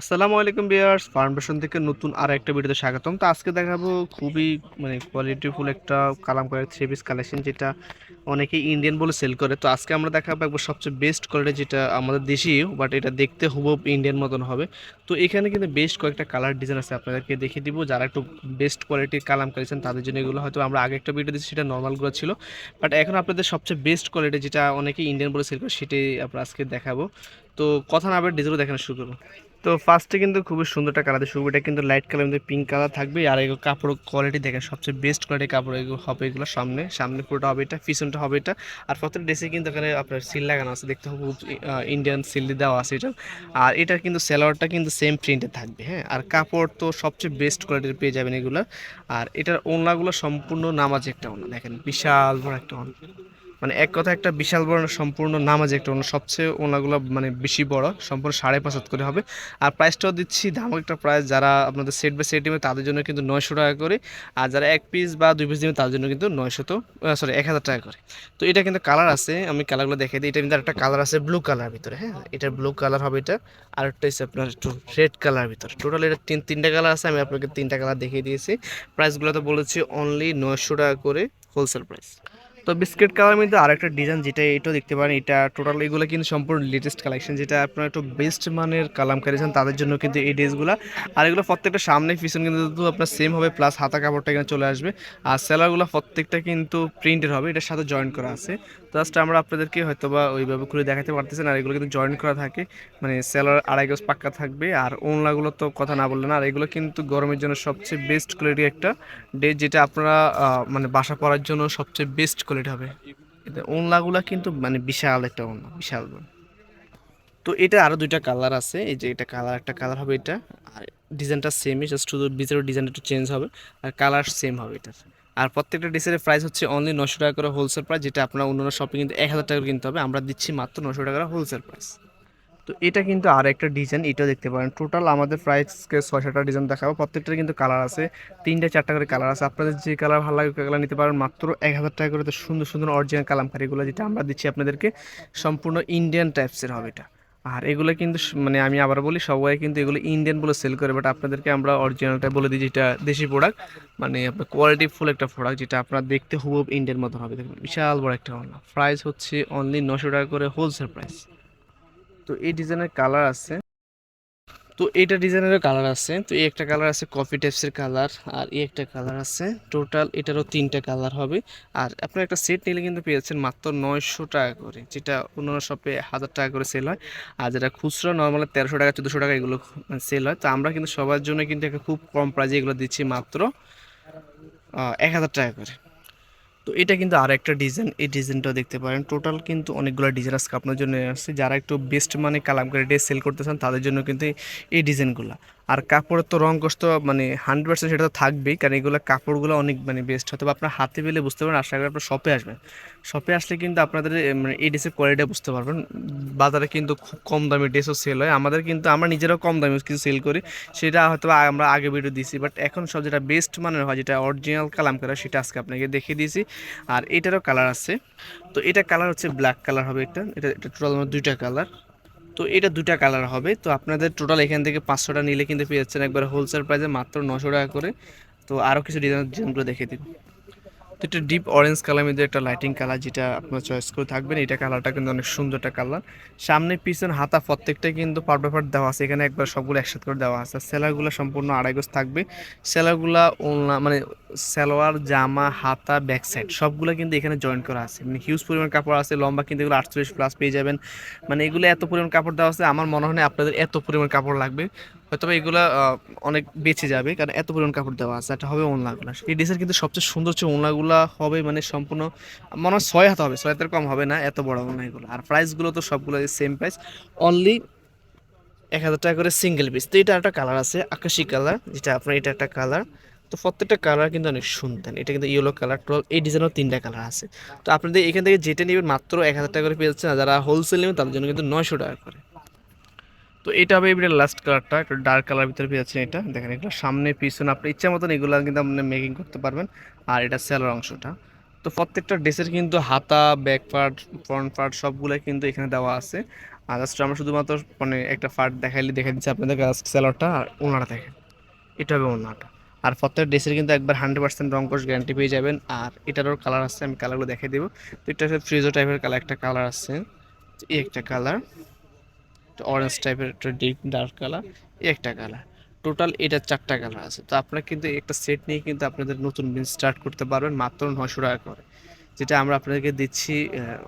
আসসালামু আলাইকুম বিয়ার্স ফাউন্ডেশন থেকে নতুন আর একটা ভিডিওতে স্বাগতম। তো আজকে দেখাবো খুবই মানে কোয়ালিটিফুল একটা কালাম করে থ্রি পিস কালেকশন যেটা অনেকে ইন্ডিয়ান বলে সেল করে। তো আজকে আমরা দেখাবো একবার সবচেয়ে বেস্ট কোয়ালিটি যেটা আমাদের দেশি বাট এটা দেখতে হুব ইন্ডিয়ান মতন হবে। তো এখানে কিন্তু বেস্ট কয়েকটা কালার ডিজাইন আছে, আপনাদেরকে দেখিয়ে দিব। যারা একটু বেস্ট কোয়ালিটির কালাম করেছেন, তাদের জন্য এগুলো হয়তো আমরা আগে একটা ভিডিও দিচ্ছি সেটা নর্মালগুলো ছিল। বাট এখন আপনাদের সবচেয়ে বেস্ট কোয়ালিটি যেটা অনেকে ইন্ডিয়ান বলে সেল করে, সেটাই আমরা আজকে দেখাবো। তো কথা না আবার ডিজাইনও দেখানো শুরু করব। তো ফার্স্টে কিন্তু খুবই সুন্দর একটা কালার শুরু এটা কিন্তু লাইট কালার মধ্যে পিঙ্ক কালার থাকবে। আর এগুলো কাপড় কোয়ালিটি দেখেন, সবচেয়ে বেস্ট কোয়ালিটি কাপড় এগুলো হবে এগুলো সামনে। সামনে পুরোটা হবে এটা, পিছনটা হবে এটা। আর প্রত্যেকটা ড্রেসে কিন্তু এখানে আপনার সিল লাগানো আছে। দেখতে হবে ইন্ডিয়ান সিল দেওয়া আছে এটা। আর এটার কিন্তু স্যালোয়ারটা কিন্তু সেম প্রিন্টে থাকবে হ্যাঁ? আর কাপড় তো সবচেয়ে বেস্ট কোয়ালিটির পেয়ে যাবেন এগুলো। আর এটার ওনাগুলো সম্পূর্ণ নামাজ একটা ওনা, দেখেন। বিশাল বড় একটা ওনা। মানে এক কথা একটা বিশাল বড় সম্পূর্ণ নামাজ একটা ওনা সবচেয়ে ওনাগুলো মানে বেশি বড়, সম্পূর্ণ সাড়ে পাঁচ হাত করে হবে। আর প্রাইসটাও দিচ্ছি, ধামাক একটা প্রাইস যারা আপনাদের সেট বাই সেট নেবে তাদের জন্য কিন্তু নয়শো টাকা করে, আর যারা এক পিস বা দুই পিস নেবে তাদের জন্য কিন্তু নয়শো তো সরি এক হাজার টাকা করে। তো এটা কিন্তু কালার আছে, আমি কালারগুলো দেখে দিই। এটা কিন্তু একটা কালার আছে ব্লু কালার ভিতরে হ্যাঁ? এটা ব্লু কালার হবে এটা, আর একটা হচ্ছে আপনার একটু রেড কালার ভিতরে। টোটাল এটা তিন, তিনটা কালার আছে, আমি আপনাকে তিনটা কালার দেখিয়ে দিয়েছি। প্রাইসগুলো তো বলেছি অনলি নয়শো টাকা করে হোলসেল প্রাইস তো বিস্কিট কালার মধ্যে আরেকটা ডিজাইন যেটা এটাও দেখতে পারেন, এটা টোটাল এগুলো কিন্তু সম্পূর্ণ লেটেস্ট কালেকশন যেটা আপনার একটু বেস্ট মানের কালাম করেছেন তাদের জন্য কিন্তু এই ড্রেসগুলো আর এগুলো প্রত্যেকটা সামনে পিছন কিন্তু আপনার সেম হবে প্লাস হাতা কাপড়টা এখানে চলে আসবে। আর সেলারগুলো প্রত্যেকটা কিন্তু প্রিন্টের হবে, এটার সাথে জয়েন করা আছে। জাস্ট আমরা আপনাদেরকে হয়তো বা ওইভাবে খুলে দেখাতে পারতেছেন, আর এগুলো কিন্তু জয়েন করা থাকে। মানে সেলার আড়াই গজ পাক্কা থাকবে, আর ওনলাগুলো তো কথা না বললেন আর এগুলো কিন্তু গরমের জন্য সবচেয়ে বেস্ট কোয়ালিটি একটা ড্রেস যেটা আপনারা মানে বাসা পরার জন্য সবচেয়ে বেস্ট কোয়ালিটি হবে। ওনলাগুলো কিন্তু মানে বিশাল একটা ওনলা বিশাল তো এটা আরও দুইটা কালার আছে। এই যে এটা কালার একটা কালার হবে এটা। আর ডিজাইনটা সেমই জাস্ট শুধু ভিতরের ডিজাইনটা একটু চেঞ্জ হবে আর কালার সেম হবে এটার। আর প্রত্যেকটা ডিসের প্রাইস হচ্ছে অনলি নশো টাকা করে হোলসেল প্রাইস যেটা আপনার অন্যান্য শপিং কিন্তু এক হাজার টাকা করে কিনতে হবে। আমরা দিচ্ছি মাত্র নশো টাকা হোলসেল প্রাইস তো এটা কিন্তু আর একটা ডিজাইন এটাও দেখতে পারেন। টোটাল আমাদের প্রাইসকে ছয় সাতটা ডিজাইন দেখাবো। প্রত্যেকটার কিন্তু কালার আছে। তিনটে, চারটা করে কালার আছে। আপনাদের যে কালার ভালো লাগে কালার নিতে পারেন। মাত্র এক হাজার টাকা করে তো সুন্দর সুন্দর অরিজিনাল কালামকারিগুলো যেটা আমরা দিচ্ছি আপনাদেরকে, সম্পূর্ণ ইন্ডিয়ান টাইপসের হবে এটা। আর এগুলো কিন্তু মানে আমি আবার বলি, সবাই কিন্তু এগুলো ইন্ডিয়ান বলে সেল করে বাট আপনাদেরকে আমরা অরিজিনালটা বলে দিই যেটা দেশি প্রোডাক্ট মানে আপনার কোয়ালিটি ফুল একটা প্রোডাক্ট যেটা আপনার দেখতে হুবহু ইন্ডিয়ান মতো হবে। দেখুন, বিশাল বড় একটা প্রাইস হচ্ছে অনলি নশো টাকা করে হোলসেল প্রাইস তো এই ডিজাইনের কালার আছে। তো এইটা ডিজাইনেরও কালার আছে। তো এই একটা কালার আছে কফি টাইপসের কালার, আর এই একটা কালার আছে টোটাল এটারও তিনটা কালার হবে। আর আপনার একটা সেট নিলে কিন্তু পেয়ে যাচ্ছেন মাত্র নয়শো টাকা করে, যেটা অন্যান্য শপে হাজার টাকা করে সেল হয়। আর যেটা খুচরো নর্মালি তেরোশো টাকা, চোদ্দোশো টাকা এগুলো সেল হয়। তো আমরা কিন্তু সবার জন্য কিন্তু একটা খুব কম প্রাইজে এগুলো দিচ্ছি মাত্র এক হাজার টাকা করে। তো এটা কিন্তু আর একটা ডিজাইন এই ডিজাইনটাও দেখতে পারেন। টোটাল কিন্তু অনেকগুলো ডিজাইন আজকে আপনার জন্য আসছে। যারা একটু বেস্ট মানে কালাম করে ড্রেস সেল চান, তাদের জন্য কিন্তু এই ডিজাইনগুলো আর কাপড়ের তো রং কষ্ট মানে হান্ড্রেড পার্সেন্ট সেটা তো থাকবেই, কারণ এগুলো কাপড়গুলো অনেক মানে বেস্ট হয়তো আপনার হাতে পেলে বুঝতে পারবেন, আশা করি আপনার শপে আসবেন। শপে আসলে কিন্তু আপনাদের মানে এই ড্রেসের কোয়ালিটি বুঝতে পারবেন। বাজারে কিন্তু খুব কম দামে ড্রেসও সেল হয়। আমাদের কিন্তু, আমরা নিজেরাও কম দামে কিছু সেল করি। সেটা হয়তো আমরা আগে ভিডিও দিয়েছি বাট এখন সব যেটা বেস্ট মানের হয়, যেটা অরিজিনাল কালাম করা, সেটা আজকে আপনাকে দেখিয়ে দিয়েছি। আর এটারও কালার আছে। তো এটা কালার হচ্ছে ব্ল্যাক কালার হবে এটা এটা টোটাল দুইটা কালার তো এটা দুটা কালার হবে। তো আপনাদের টোটাল এখান থেকে পাঁচশোটা নিলে কিন্তু পেয়ে যাচ্ছেন একবার হোলসেল প্রাইসে মাত্র নশো টাকা করে। তো আরও কিছু ডিজাইনের ডিজাইনগুলো দেখে দিন এটা ডিপ অরেঞ্জ কালার মধ্যে একটা লাইটিং কালার যেটা আপনার চয়েস করে থাকবেন, এটা কালারটা কিন্তু অনেক সুন্দর একটা কালার সামনে, পিছন, হাতা প্রত্যেকটা কিন্তু পার্ট বাই দেওয়া আছে। এখানে একবার সবগুলো একসাথে করে দেওয়া আছে। সেলারগুলো সম্পূর্ণ আড়াই গোজ থাকবে। সেলারগুলা মানে সালোয়ার, জামা, হাতা ব্যাক সাইড সবগুলো কিন্তু এখানে জয়েন করা আছে। মানে হিউজ পরিমাণ কাপড় আছে। লম্বা কিন্তু এগুলো আটচল্লিশ প্লাস পেয়ে যাবেন। মানে এগুলো এত পরিমাণ কাপড় দেওয়া আছে। আমার মনে হয় না আপনাদের এত পরিমাণ কাপড় লাগবে। হয়তো এগুলো অনেক বেঁচে যাবে, কারণ এত পরিমাণ কাপড় দেওয়া আছে এটা হবে ওনলাগুলো এই ড্রেসের কিন্তু সবচেয়ে সুন্দর হচ্ছে ওনলাগুলো হবে মানে সম্পূর্ণ, মনে হয় ছয় হাত হবে, ছয় হাতের কম হবে না, এত বড় ওনলা এগুলো আর প্রাইসগুলো তো সবগুলো সেম প্রাইস অনলি এক হাজার টাকা করে সিঙ্গেল পিস তো এটা একটা কালার আছে, আকাশি কালার যেটা আপনার এটা একটা কালার তো প্রত্যেকটা কালার কিন্তু অনেক সুন্দর, এটা কিন্তু ইয়েলো কালার টোটাল এই ডিজাইনের তিনটা কালার আছে। তো আপনাদের এখান থেকে যেটা নেবেন মাত্র এক হাজার টাকা করে পেয়ে যাচ্ছেন যারা হোলসেল নেবেন তাদের জন্য কিন্তু নয়শো টাকা করে। তো এটা হবে এবারে লাস্ট কালারটা একটু ডার্ক কালার ভিতরে পেয়ে যাচ্ছেন এটা। দেখেন এগুলো সামনে, পিছনে, আপনার ইচ্ছা মতন এগুলো কিন্তু আপনি মেকিং করতে পারবেন। আর এটা সেলার অংশটা। তো প্রত্যেকটা ড্রেসের কিন্তু হাতা ব্যাক পার্ট ফ্রন্ট পার্ট সবগুলো কিন্তু এখানে দেওয়া আছে। আর জাস্ট আমরা শুধুমাত্র মানে একটা ফার্ট দেখাইলে দেখে দিচ্ছি আপনাদের স্যালাডটা আর ওনারা দেখেন। এটা হবে ওনাটা। আর প্রত্যেক ড্রেসের কিন্তু একবার হান্ড্রেড পার্সেন্ট রং কোর্স গ্যারান্টি পেয়ে যাবেন। আর এটারও কালার আছে, আমি কালারগুলো দেখে দেবো। তো এটা ফ্রিজো টাইপের কালার একটা কালার আছে। এই একটা কালার অরেঞ্জ টাইপের একটা ডিপ ডার্ক কালার এই একটা কালার টোটাল এটা চারটা কালার আছে। তো আপনারা কিন্তু একটা সেট নিয়ে কিন্তু আপনাদের নতুন বিজনেস স্টার্ট করতে পারবেন মাত্র নশো টাকা করে। যেটা আমরা আপনাদেরকে দিচ্ছি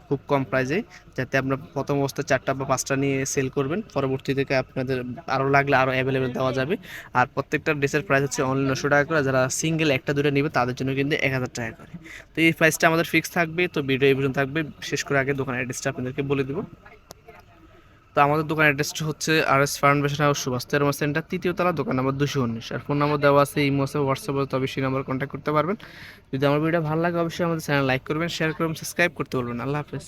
খুব কম প্রাইজে যাতে আপনার প্রথম অবস্থায় চারটা বা পাঁচটা নিয়ে সেল করবেন। পরবর্তী থেকে আপনাদের আরও লাগলে আরও অ্যাভেলেবেল দেওয়া যাবে। আর প্রত্যেকটা ড্রেসের প্রাইস হচ্ছে অনলি নশো টাকা করে। যারা সিঙ্গেল একটা, দুটো নেবে, তাদের জন্য কিন্তু এক হাজার টাকা করে। তো এই প্রাইসটা আমাদের ফিক্স থাকবে। তো ভিডিও এই পর্যন্ত থাকবে। শেষ করে আগে দোকানের অ্যাড্রেসটা আপনাদেরকে বলে দেবো। তো আমাদের দোকান অ্যাড্রেসটা হচ্ছে R S foundation house Subhas তেরমা centre তৃতীয় তলা, দোকান নম্বর দুশো উনিশ। আর ফোন নম্বর দেওয়া আছে, ইমো আছে হোয়াটসঅ্যাপ আছে তবে সেই নম্বর কন্ট্যাক্ট করতে পারবেন। যদি আমার ভিডিও ভালো লাগে, অবশ্যই আমাদের চ্যানেল লাইক করবেন শেয়ার করবেন সাবস্ক্রাইব করতে বলবেন আল্লাহ হাফেজ।